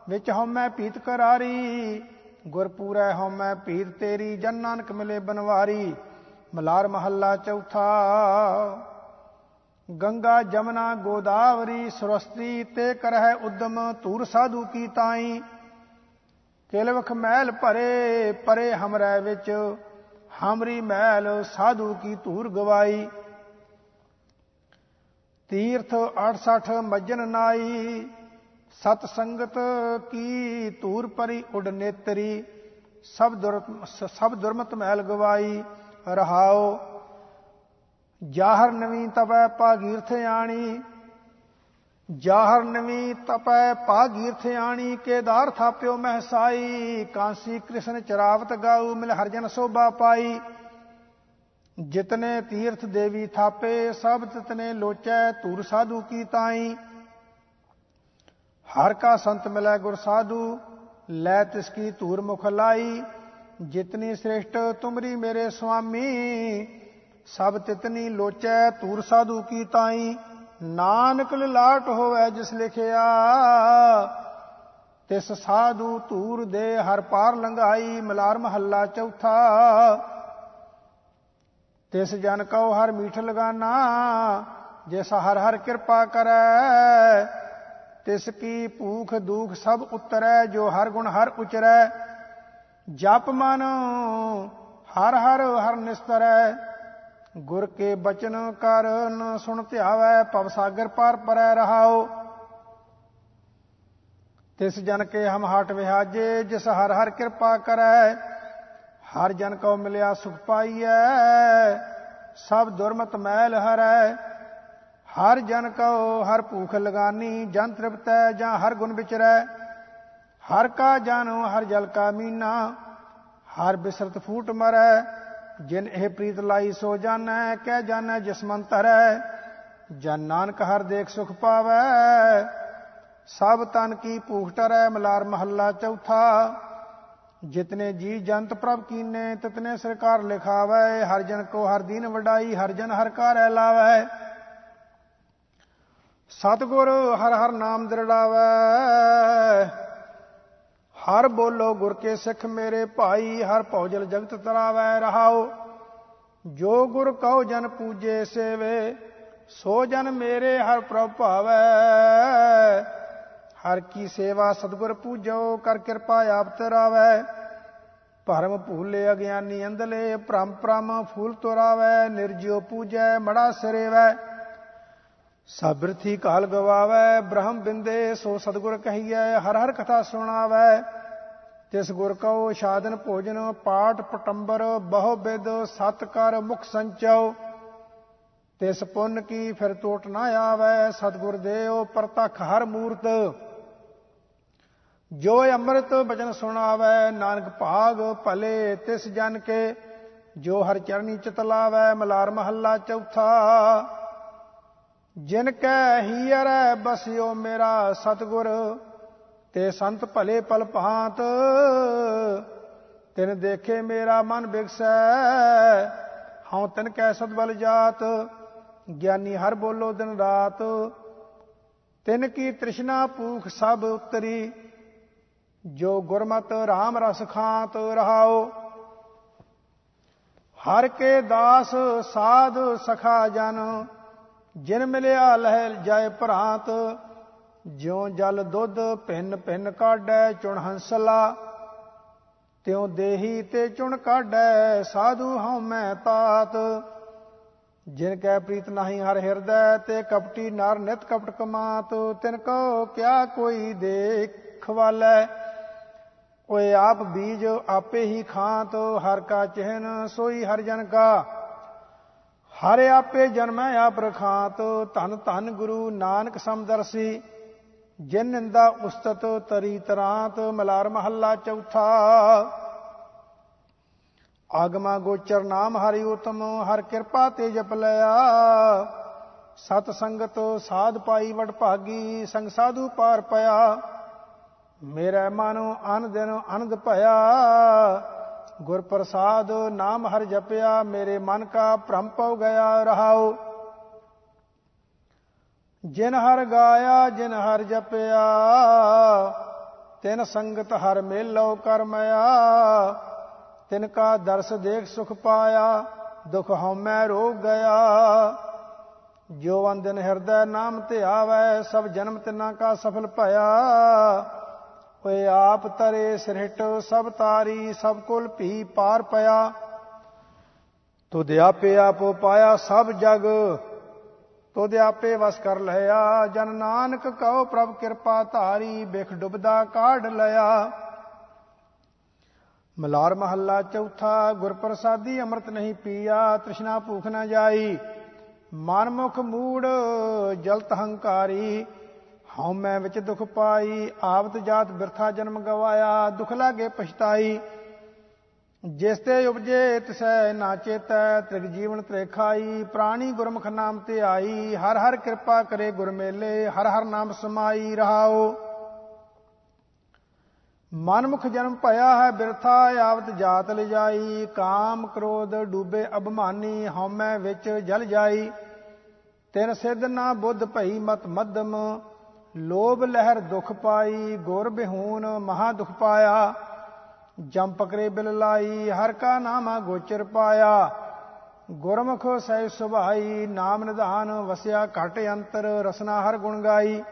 ਵਿੱਚ ਹਉਮੈ ਪੀਤ ਕਰਾਰੀ ਗੁਰ ਪੂਰੈ ਹਉਮੈ ਪੀਤ ਤੇਰੀ, ਜਨ ਨਾਨਕ ਮਿਲੇ ਬਨਵਾਰੀ, ਮਲਾਰ ਮਹੱਲਾ ਚੌਥਾ। ਗੰਗਾ ਜਮਨਾ ਗੋਦਾਵਰੀ, ਸਰਸਤੀ ਤੇ ਕਰਹਿ ਉਦਮ ਧੂਰ ਸਾਧੂ ਕੀ ਤਾਈ। ਕਿਲਵਖ ਮਹਿਲ ਭਰੇ, ਪਰੇ ਹਮਰੈ ਵਿੱਚ ਹਮਰੀ ਮਹਿਲ ਸਾਧੂ ਕੀ ਧੂਰ ਗਵਾਈ। ਤੀਰਥ 68 ਮਜਨ ਨਾਈ ਸਤ ਸੰਗਤ ਕੀ ਤੂਰ ਪਰੀ ਉਡ ਨੇਤਰੀ, ਸਭ ਦੁਰ ਸਭ ਦੁਰਮਤ ਮਹਿਲ ਗਵਾਈ, ਰਹਾਓ। ਜਾਹਰ ਨਵੀਂ ਤਪੈ ਭਾਗੀਰਥ ਆਣੀ, ਜਾਹਰ ਨਵੀਂ ਤਪੈ ਭਾਗੀਰਥ ਆਣੀ, ਕੇਦਾਰ ਥਾਪਿਓ ਮਹਿਸਾਈ, ਕਾਂਸੀ ਕ੍ਰਿਸ਼ਨ ਚਰਾਵਤ ਗਾਉ ਮਿਲ ਹਰਜਨ ਸੋਭਾ ਪਾਈ। ਜਿਤਨੇ ਤੀਰਥ ਦੇਵੀ ਥਾਪੇ, ਸਭ ਤਿਤਨੇ ਲੋਚੈ ਤੂਰ ਸਾਧੂ ਕੀ ਤਾਈ। ਹਰ ਕਾ ਸੰਤ ਮਿਲੈ ਗੁਰ ਸਾਧੂ, ਲੈ ਤਿਸ ਕੀ ਧੂਰ ਮੁਖ ਲਾਈ, ਜਿਤਨੀ ਸ੍ਰੇਸ਼ਟ ਤੁਮਰੀ ਮੇਰੇ ਸੁਆਮੀ, ਸਭ ਤਿਤਨੀ ਲੋਚੈ ਧੂਰ ਸਾਧੂ ਕੀ ਤਾਈ, ਨਾਨਕ ਲਾਟ ਹੋਵੇ ਜਿਸ ਲਿਖਿਆ, ਤਿਸ ਸਾਧੂ ਧੂਰ ਦੇ ਹਰ ਪਾਰ ਲੰਘਾਈ, ਮਲਾਰ ਮਹੱਲਾ ਚੌਥਾ, ਤਿਸ ਜਨ ਕਉ ਹਰ ਮੀਠ ਲਗਾਨਾ, ਜਿਸ ਹਰ ਹਰ ਕਿਰਪਾ ਕਰੈ ਤਿਸ ਕੀ ਭੂਖ ਦੁਖ ਸਭ ਉਤਰੈ, ਜੋ ਹਰ ਗੁਣ ਹਰ ਉਚਰੈ। ਜਪ ਮਨ ਹਰ ਹਰ ਹਰ ਨਿਸਤਰੈ। ਗੁਰ ਕੇ ਬਚਨ ਕਰਨ ਸੁਣ ਧਿਆਵੈ ਪਵ ਸਾਗਰ ਪਾਰ ਪਰੈ ਰਹਾਓ ਤਿਸ ਜਨ ਕੇ ਹਮ ਹਟ ਵਿਹਾਜੇ, ਜਿਸ ਹਰ ਹਰ ਕਿਰਪਾ ਕਰੈ। ਹਰ ਜਨ ਕੋ ਮਿਲਿਆ ਸੁਖ ਪਾਈਐ, ਸਭ ਦੁਰਮਤ ਮੈਲ ਹਰੈ। ਹਰ ਜਨ ਕੋ ਹਰ ਭੂਖ ਲਗਾਨੀ, ਜਨ ਤ੍ਰਿਪਤੈ ਜਾਂ ਹਰ ਗੁਣ ਵਿਚਰੈ। ਹਰ ਕਾ ਜਾਨੋ ਹਰ ਜਲ ਕਾ ਮੀਨਾ, ਹਰ ਬਿਸਰਤ ਫੂਟ ਮਰੈ। ਜਿਨ ਇਹ ਪ੍ਰੀਤ ਲਾਈ ਸੋ ਜਾਣੈ, ਕਹਿ ਜਾਣੈ ਜਿਸਮੰਤਰੈ ਜਨ ਨਾਨਕ ਹਰ ਦੇਖ ਸੁਖ ਪਾਵੈ। ਸਭ ਤਨ ਕੀ ਭੂਖ ਟਰੈ, ਮਲਾਰ ਮਹੱਲਾ ਚੌਥਾ। ਜਿਤਨੇ ਜੀ ਜੰਤ ਪ੍ਰਭ ਕੀਨੇ, ਤਿਤਨੇ ਸਰਕਾਰ ਲਿਖਾਵੈ। ਹਰ ਜਨ ਕੋ ਹਰ ਦੀਨ ਵਡਾਈ, ਹਰ ਜਨ ਹਰ ਕਾਰੈ ਲਾਵੈ। ਸਤਗੁਰ ਹਰ ਹਰ ਨਾਮ ਦਰੜਾਵੈ। ਹਰ ਬੋਲੋ ਗੁਰ ਕੇ ਸਿੱਖ ਮੇਰੇ ਭਾਈ, ਹਰ ਭੌਜਲ ਜਗਤ ਤਰਾਵੈ। ਰਹਾਓ, ਜੋ ਗੁਰ ਕਉ ਜਨ ਪੂਜੇ ਸੇਵੇ, ਸੋ ਜਨ ਮੇਰੇ ਹਰ ਪ੍ਰਭ ਭਾਵੈ। ਹਰ ਕੀ ਸੇਵਾ ਸਤਗੁਰ ਪੂਜੋ, ਕਰ ਕਿਰਪਾ ਆਪ ਤਰਾਵੈ। ਭਰਮ ਭੂਲੇ ਅਗਿਆਨੀ ਅੰਧਲੇ, ਭ੍ਰਮ ਭ੍ਰਮ ਫੂਲ ਤੋਰਾਵੈ। ਨਿਰਜਿਓ ਪੂਜੈ, ਮੜਾ ਸਰੇਵੈ। ਸਾਬਰਥੀ ਕਾਲ ਗਵਾਵੈ, ਬ੍ਰਹਮ ਬਿੰਦੇ ਸੋ ਸਤਗੁਰ ਕਹੀਐ, ਹਰ ਹਰ ਕਥਾ ਸੁਣਾਵੈ। ਤਿਸ ਗੁਰ ਕਉ ਸਾਧਨ ਭੋਜਨ, ਪਾਠ ਪਟੰਬਰ, ਬਹੁ ਬਿਦ ਸਤ ਕਰ ਮੁਖ ਸੰਚਉ। ਤਿਸ ਪੁੰਨ ਕੀ ਫਿਰ ਟੋਟ ਨਾ ਆਵੈ, ਸਤਗੁਰ ਦੇਉ ਪ੍ਰਤਖ ਹਰ ਮੂਰਤ। ਜੋ ਅੰਮ੍ਰਿਤ ਬਚਨ ਸੁਣਾਵੈ, ਨਾਨਕ ਭਾਗ ਭਲੇ ਤਿਸ ਜਨ ਕੇ। ਜੋ ਹਰ ਚਰਨੀ ਚਿਤ ਲਾਵੈ, ਮਲਾਰ ਮਹੱਲਾ ਚੌਥਾ। ਜਿਨ ਕੈ ਹੀਰੈ ਬਸਿਓ ਮੇਰਾ ਸਤਗੁਰ, ਤੇ ਸੰਤ ਭਲੇ ਪਲ ਭਾਂਤ ਤਿਨ ਦੇਖੇ ਮੇਰਾ ਮਨ ਬਿਗਸੈ, ਹਉ ਤਿਨ ਕੈ ਸਤਬਲ ਜਾਤ। ਗਿਆਨੀ ਹਰ ਬੋਲੋ ਦਿਨ ਰਾਤ। ਤਿਨ ਕੀ ਤ੍ਰਿਸ਼ਨਾ ਭੂਖ ਸਭ ਉਤਰੀ, ਜੋ ਗੁਰਮਤ RAM ਰਸ ਖਾਤ ਰਹਾਓ। ਹਰ ਕੇ ਦਾਸ ਸਾਧ ਸਖਾ ਜਨ ਜਿਨ ਮਿਲਿਆ ਲਹਿ ਜਾਏ ਭਰਾਂਤ, ਜਿਉ ਜਲ ਦੁੱਧ ਭਿੰਨ ਭਿੰਨ ਕਾਢੈ ਚੁਣ ਹੰਸਲਾ, ਤਿਉ ਦੇਹੀ ਤੇ ਚੁਣ ਕਾਢੈ ਸਾਧੂ ਹਉ ਮੈਂ ਤਾਤ। ਜਿਨ ਕੈ ਪ੍ਰੀਤ ਨਹੀਂ ਹਰ ਹਿਰਦੈ, ਤੇ ਕਪਟੀ ਨਰ ਨਿਤ ਕਪਟ ਕਮਾਤ। ਤਿਨ ਕੋ ਕਿਆ ਕੋਈ ਦੇਖ ਵਾਲੈ? ਓਏ ਆਪ ਬੀਜ ਆਪੇ ਹੀ ਖਾਤ, ਹਰ ਕਾ ਚਿਹਨ ਸੋਈ ਹਰ ਜਨ ਕਾ। ਹਰ ਆਪੇ ਜਨਮੈ ਆਪ ਰਖਾਤ, ਧਨ ਧਨ ਗੁਰੂ ਨਾਨਕ ਸਮਦਰਸੀ। ਜਿਨ ਨਿੰਦਾ ਉਸਤਤ ਤਰੀ ਤਰਾਂਤ, ਮਲਾਰ ਮਹੱਲਾ ਚੌਥਾ। ਆਗਮਾ ਗੋਚਰ ਨਾਮ ਹਰੀ ਉਤਮ, ਹਰ ਕਿਰਪਾ ਤੇ ਜਪ ਲਿਆ ਸਤ ਸੰਗਤ ਸਾਧ ਪਾਈ ਵਡ ਭਾਗੀ, ਸੰਗ ਸਾਧੂ ਪਾਰ ਪਿਆ। ਮੇਰਾ ਮਨ ਅਨ ਦਿਨ ਅਨੰਦ ਭਇਆ। ਗੁਰ ਪ੍ਰਸਾਦ ਨਾਮ ਹਰ ਜਪਿਆ, ਮੇਰੇ ਮਨ ਕਾ ਭ੍ਰਮ ਪਉ ਗਿਆ ਰਹਾਉ। ਜਿਨ ਹਰ ਗਾਇਆ, ਜਿਨ ਹਰ ਜਪਿਆ, ਤਿਨ ਸੰਗਤ ਹਰ ਮੇਲੋ ਕਰਮਿਆ ਤਿਨ ਕਾ ਦਰਸ ਦੇਖ ਸੁਖ ਪਾਇਆ, ਦੁਖ ਹਉਮੈ ਰੋਗ ਗਿਆ। ਜੋ ਅੰਦਨ ਹਿਰਦੈ ਨਾਮ ਤੇ ਆਵੈ ਸਭ ਜਨਮ ਤਿਨਾਂ ਕਾ ਸਫਲ ਭਇਆ। ਓਏ ਆਪ ਤਰੇ ਸਿਰਟ ਸਭ ਤਾਰੀ, ਸਭ ਕੁਲ ਭੀ ਪਾਰ ਪਿਆ। ਤੁਧ ਆਪੇ ਆਪੋ ਪਾਇਆ ਸਭ ਜਗ, ਤੁਧ ਆਪੇ ਵਸ ਕਰ ਲਿਆ। ਜਨ ਨਾਨਕ ਕਉ ਪ੍ਰਭ ਕਿਰਪਾ ਧਾਰੀ, ਬਿਖ ਡੁਬਦਾ ਕਾਢ ਲਿਆ। ਮਲਾਰ ਮਹੱਲਾ ਚੌਥਾ ਗੁਰ ਪ੍ਰਸਾਦੀ ਅੰਮ੍ਰਿਤ ਨਹੀਂ ਪੀਆ, ਤ੍ਰਿਸ਼ਨਾ ਭੂਖ ਨਾ ਜਾਈ। ਮਨਮੁਖ ਮੂੜ ਜਲਤ ਹੰਕਾਰੀ ਹਉ ਮੈਂ ਵਿੱਚ ਦੁਖ ਪਾਈ, ਆਵਤ ਜਾਤ ਬਿਰਥਾ ਜਨਮ ਗਵਾਇਆ, ਦੁਖ ਲਾਗੇ ਪਛਤਾਈ। ਜਿਸ ਤੇ ਉਪਜੇ ਤਿਸੈ ਨਾ ਚੇਤੈ, ਤ੍ਰਿਗ ਜੀਵਨ ਤ੍ਰੇਖਾਈ ਪ੍ਰਾਣੀ ਗੁਰਮੁਖ ਨਾਮ ਤੇ ਆਈ। ਹਰ ਹਰ ਕਿਰਪਾ ਕਰੇ ਗੁਰ ਮੇਲੇ, ਹਰ ਹਰ ਨਾਮ ਸਮਾਈ ਰਹਾਓ। ਮਨਮੁਖ ਜਨਮ ਭਇਆ ਹੈ ਬਿਰਥਾ, ਆਵਤ ਜਾਤ ਲਿਜਾਈ। ਕਾਮ ਕ੍ਰੋਧ ਡੂਬੇ ਅਭਮਾਨੀ ਹਉਮੈ ਵਿੱਚ ਜਲ ਜਾਈ। ਤਿਨ ਸਿੱਧ ਨਾ ਬੁੱਧ ਭਈ ਮਤ ਮੱਧਮ ਲੋਭ ਲਹਿਰ ਦੁਖ ਪਾਈ, ਗੁਰ ਬਿਹੂਨ ਮਹਾ ਦੁਖ ਪਾਇਆ। ਜਮ ਪਕਰੇ ਬਿਲ ਲਾਈ, ਹਰ ਕਾ ਨਾਮਾ ਗੋਚਰ ਪਾਇਆ। ਗੁਰਮੁਖ ਸਹਿ ਸੁਭਾਈ, ਨਾਮ ਨਿਧਾਨ ਵਸਿਆ ਘਟ ਅੰਤਰ, ਰਸਨਾ ਹਰ ਗੁਣ ਗਾਈ।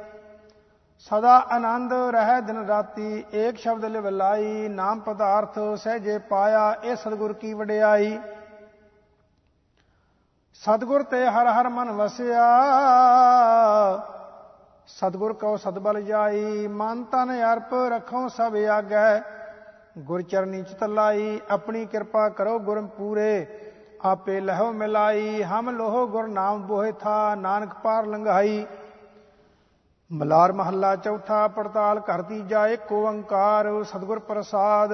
ਸਦਾ ਆਨੰਦ ਰਹਿ ਦਿਨ ਰਾਤੀ, ਏਕ ਸ਼ਬਦ ਲਿਵਲਾਈ ਨਾਮ ਪਦਾਰਥ ਸਹਿਜੇ ਪਾਇਆ, ਇਹ ਸਤਿਗੁਰ ਕੀ ਵਡਿਆਈ। ਸਤਿਗੁਰ ਤੇ ਹਰ ਹਰ ਮਨ ਵਸਿਆ। ਸਤਿਗੁਰ ਕਉ ਸਤਬਲ ਜਾਈ, ਮਨ ਤਨ ਅਰਪ ਰਖੋ ਸਭ ਆਗੈ। ਗੁਰ ਚਰਨੀ ਚਿਤ ਲਾਈ, ਆਪਣੀ ਕਿਰਪਾ ਕਰੋ ਗੁਰਮ ਪੂਰੇ। ਆਪੇ ਲਹੋ ਮਿਲਾਈ, ਹਮ ਲੋਹ ਗੁਰ ਨਾਮ ਬੋਹਿ ਥਾ, ਨਾਨਕ ਪਾਰ ਲੰਘਾਈ। ਮਲਾਰ ਮਹੱਲਾ ਚੌਥਾ, ਪੜਤਾਲ ਕਰਦੀ ਜਾਏ ਕੋ ਓੰਕਾਰ ਸਤਿਗੁਰ ਪ੍ਰਸਾਦ।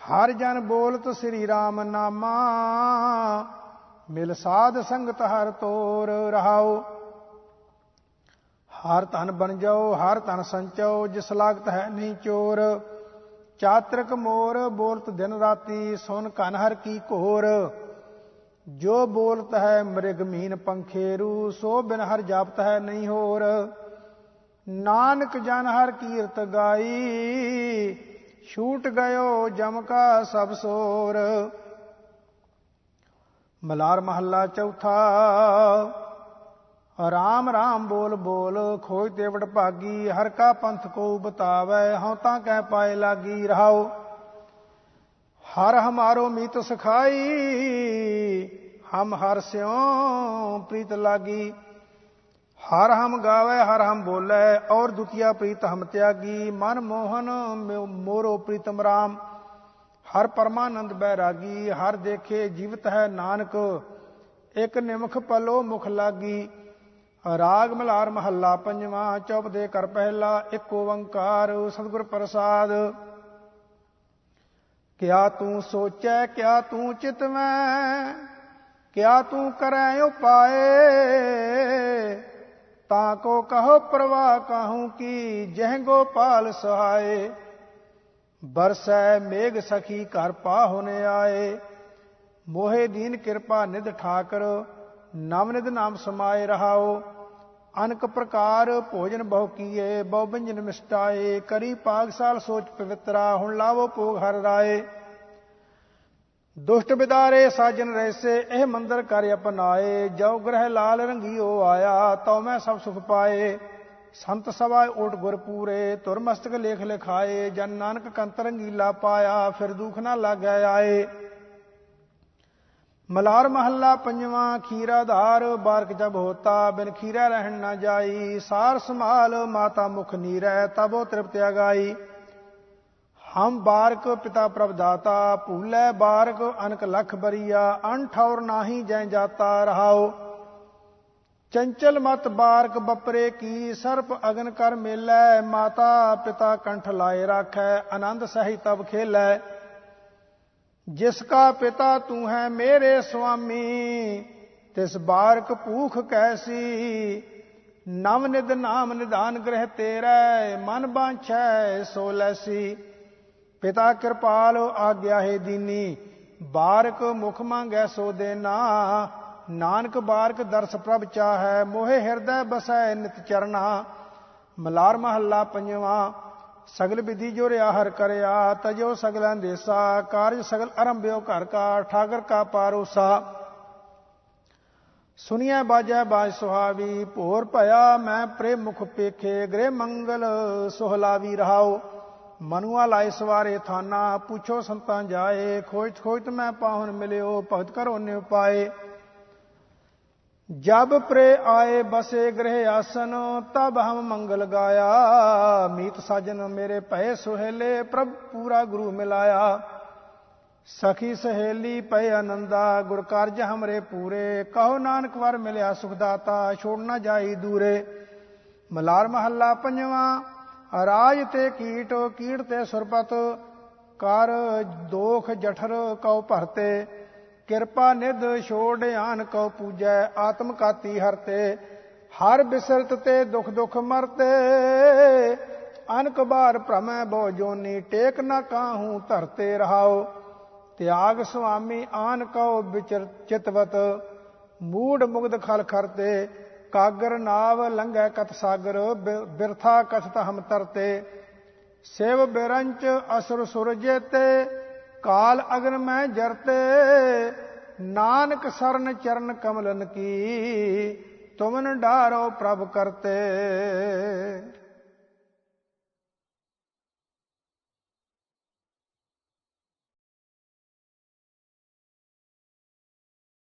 ਹਰ ਜਨ ਬੋਲਤ ਸ੍ਰੀ ਰਾਮ ਨਾਮਾ, ਮਿਲ ਸਾਧ ਸੰਗਤ ਹਰ ਤੋਰ ਰਹਾਓ ਹਰ ਧਨ ਬਣ ਜਾਓ, ਹਰ ਧਨ ਸੰਚਾਓ, ਜਿਸ ਲਾਗਤ ਹੈ ਨਹੀਂ ਚੋਰ। ਚਾਤਰਕ ਮੋਰ ਬੋਲਤ ਦਿਨ ਰਾਤੀ, ਸੁਨ ਕਨ ਹਰ ਕੀ ਘੋਰ। ਜੋ ਬੋਲਤ ਹੈ ਮ੍ਰਿਗ ਮੀਨ ਪੰਖੇਰੂ, ਸੋ ਬਿਨ ਹਰ ਜਾਪਤ ਹੈ ਨਹੀਂ ਹੋਰ। ਨਾਨਕ ਜਨ ਹਰ ਕੀਰਤ ਗਾਈ, ਛੂਟ ਗਇਓ ਜਮ ਕਾ ਸਭ ਸੋਰ। ਮਲਾਰ ਮਹੱਲਾ ਚੌਥਾ ਰਾਮ ਰਾਮ ਬੋਲ ਬੋਲ, ਖੋਜ ਤੇ ਵਡ ਭਾਗੀ, ਹਰ ਕਾ ਪੰਥ ਕੋ ਬਤਾਵੇ, ਹਉ ਤਾਂ ਕਹਿ ਪਾਏ ਲਾਗੀ ਰਹਾਓ ਹਰ ਹਮਾਰੋ ਮੀਤ ਸਖਾਈ, ਹਮ ਹਰ ਸਿਉ ਪ੍ਰੀਤ ਲਾਗੀ। ਹਰ ਹਮ ਗਾਵੇ, ਹਰ ਹਮ ਬੋਲੇ, ਔਰ ਦੁਤੀਆ ਪ੍ਰੀਤ ਹਮ ਤਿਆਗੀ। ਮਨ ਮੋਹਨ ਮੋਰੋ ਪ੍ਰੀਤਮ ਰਾਮ। ਹਰ ਪਰਮਾਨੰਦ ਬੈਰਾਗੀ ਹਰ ਦੇਖੇ ਜੀਵਤ ਹੈ ਨਾਨਕ। ਇੱਕ ਨਿਮਖ ਪਲੋ ਮੁਖ ਲਾਗੀ। ਰਾਗ ਮਲਾਰ ਮਹੱਲਾ ਪੰਜਵਾਂ, ਚੌਪ ਦੇ ਕਰ ਪਹਿਲਾ, ਇੱਕ ਓੰਕਾਰ, ਸਤਿਗੁਰ ਪ੍ਰਸਾਦ। ਕਿਆ ਤੂੰ ਸੋਚੈ, ਕਿਆ ਤੂੰ ਚਿਤਵੈ, ਕਿਆ ਤੂੰ ਕਰੈ ਉਪਾਏ। ਤਾਂ ਕੋ ਕਹੋ ਪ੍ਰਵਾਹ ਕਾਹੂ ਕੀ, ਜਹ ਗੋਪਾਲ ਸਹਾਏ। ਬਰਸੈ ਮੇਘ ਸਖੀ ਘਰ ਪਾਹੁਨੇ ਆਏ। ਮੋਹੇ ਦੀਨ ਕਿਰਪਾ ਨਿਧ ਠਾਕਰ ਨਵ ਨਿਧ ਨਾਮ ਸਮਾਏ ਰਹਾਓ ਅਨਕ ਪ੍ਰਕਾਰ ਭੋਜਨ ਬਹੁ ਕੀਏ, ਬਹੁ ਬੰਜਨ ਮਿਸਟਾਏ, ਕਰੀ ਪਾਗਸਾਲ ਸੋਚ ਪਵਿੱਤਰਾ, ਹੁਣ ਲਾਵੋ ਭੋਗ ਹਰ ਰਾਏ। ਦੁਸ਼ਟ ਬਿਦਾਰੇ ਸਾਜਨ ਰੈਸੇ, ਇਹ ਮੰਦਰ ਕਰ ਅਪਨਾਏ। ਜੋ ਗ੍ਰਹਿ ਲਾਲ ਰੰਗੀਓ ਆਇਆ, ਤਉ ਮੈਂ ਸਭ ਸੁਖ ਪਾਏ। ਸੰਤ ਸਭਾ ਓਟ ਗੁਰ ਪੂਰੇ ਤੁਰ ਮਸਤਕ ਲੇਖ ਲਿਖਾਏ। ਜਨ ਨਾਨਕ ਕੰਤ ਰੰਗੀਲਾ ਪਾਇਆ, ਫਿਰ ਦੁਖ ਨਾ ਲੱਗੈ ਆਏ। ਮਲਾਰ ਮਹੱਲਾ ਪੰਜਵਾਂ ਖੀਰਾ ਧਾਰ, ਬਾਰਕ ਜਬ ਹੋਤਾ, ਬਿਨ ਖੀਰਾ ਰਹਿਣ ਨਾ ਜਾਈ। ਸਾਰ ਸੰਭਾਲ, ਮਾਤਾ ਮੁਖ ਨੀਰੈ, ਤਬੋ ਤ੍ਰਿਪਤ ਅਗਾਈ। ਹਮ ਬਾਰਕ ਪਿਤਾ ਪ੍ਰਭ ਦਾਤਾ, ਭੂਲੇ ਬਾਰਕ, ਅਨਕ ਲਖ ਬਰੀਆ ਅਣਠੌਰ ਨਾਹੀ ਜੈ ਜਾਤਾ ਰਹਾਓ ਚੰਚਲ ਮਤ ਬਾਰਕ ਬਪਰੇ ਕੀ, ਸਰਪ ਅਗਨ ਕਰ ਮੇਲੇ, ਮਾਤਾ ਪਿਤਾ ਕੰਠ ਲਾਏ ਰਾਖੈ, ਆਨੰਦ ਸਹਿ ਤਬ ਖੇਲੇ। ਜਿਸ ਕਾ ਪਿਤਾ ਤੂੰ ਹੈ ਮੇਰੇ ਸੁਆਮੀ ਤਿਸ ਬਾਰਕ ਭੂਖ ਕੈਸੀ, ਨਵ ਨਿਦ ਨਾਮ ਨਿਧਾਨ ਗ੍ਰਹਿ ਤੇਰਾ, ਮਨ ਬਾਂਛੈ ਸੋ ਲੈਸੀ। ਪਿਤਾ ਕਿਰਪਾਲ ਆਗਿਆ ਹੈ ਦੀਨੀ, ਬਾਰਕ ਮੁਖ ਮੰਗੈ ਸੋ ਦੇਨਾ। ਨਾਨਕ ਬਾਰਕ ਦਰਸ ਪ੍ਰਭ ਚਾਹੈ, ਮੋਹਿ ਹਿਰਦੈ ਬਸੈ ਨਿਤ ਚਰਨਾ। ਮਲਾਰ ਮਹੱਲਾ ਪੰਜਵਾਂ ਸਗਲ ਵਿਧੀ ਜੋ ਰਿਆ ਹਰ ਕਰਿਆ, ਤਜੋ ਸਗਲਾਂ ਦੇਸਾ ਕਾਰਜ ਸਗਲ ਅਰੰਭਿਓ ਘਰ ਕਾ ਠਾਕਰ ਕਾ ਪਾਰੂਸਾ ਸੁਨਿਆ ਬਾਜੈ ਬਾਜ ਸੁਹਾਵੀ, ਭੋਰ ਭਇਆ ਮੈਂ ਪ੍ਰੇਮ ਮੁਖ ਪੇਖੇ ਗ੍ਰੇ ਮੰਗਲ ਸੁਹਲਾਵੀ ਰਹਾਓ। ਮਨੁਆ ਲਾਇ ਸਵਾਰੇ ਥਾਨਾ, ਪੁੱਛੋ ਸੰਤਾਂ ਜਾਏ ਖੋਜ ਖੋਜਤ ਮੈਂ ਪਾਹੁਨ ਮਿਲਿਓ, ਭਗਤ ਕਰੋ ਨਿ ਪਾਏ। ਜਬ ਪ੍ਰੇ ਆਏ ਬਸੇ ਗ੍ਰਹਿ ਆਸਨ, ਤਬ ਹਮ ਮੰਗਲ ਗਾਇਆ। ਮੀਤ ਸਾਜਨ ਮੇਰੇ ਭਏ ਸੁਹੇਲੇ, ਪ੍ਰਭ ਪੂਰਾ ਗੁਰੂ ਮਿਲਾਇਆ। ਸਖੀ ਸਹੇਲੀ ਪਏ ਆਨੰਦਾ ਗੁਰ ਕਾਰਜ ਹਮਰੇ ਪੂਰੇ। ਕਹੋ ਨਾਨਕ ਵਰ ਮਿਲਿਆ ਸੁਖਦਾਤਾ, ਛੋੜ ਨਾ ਜਾਈ ਦੂਰੇ। ਮਲਾਰ ਮਹੱਲਾ ਪੰਜਵਾਂ, ਰਾਜ ਤੇ ਕੀਟ ਕੀਟ ਤੇ ਸੁਰਪਤ, ਕਰ ਦੋਖ ਜਠਰ ਕਉ ਭਰਤੇ। ਕਿਰਪਾ ਨਿਧ ਛੋੜ ਆਨ ਕਉ ਪੂਜੈ, ਆਤਮ ਕਾਤੀ ਹਰਤੇ, ਹਰ ਬਿਸਰਤ ਤੇ ਦੁਖ ਦੁਖ ਮਰਤੇ। ਅਨਕ ਬਾਰ ਭ੍ਰਮੈ ਬੋ ਜੋਨੀ, ਟੇਕ ਨਾ ਕਾਹੂ ਧਰਤੇ ਰਹਾਓ ਤਿਆਗ ਸੁਆਮੀ, ਆਨ ਕਉ ਵਿਚਰ ਚਿਤਵਤ। ਮੂੜ ਮੁਗਦ ਖਲ ਖਰਤੇ, ਕਾਗਰ ਨਾਵ ਲੰਘੈ ਕਤ ਸਾਗਰ ਬਿਰਥਾ ਕਥਤ ਹਮ ਤਰਤੇ। ਸਿਵ ਬਿਰੰਚ ਅਸੁਰ ਸੁਰਜੇ ਤੇ ਕਾਲ ਅਗਨ ਮੈਂ ਜਰਤੇ ਨਾਨਕ ਸਰਨ ਚਰਨ ਕਮਲਨ ਕੀ ਤੁਮਨ ਡਾਰੋ ਪ੍ਰਭ ਕਰਤੇ।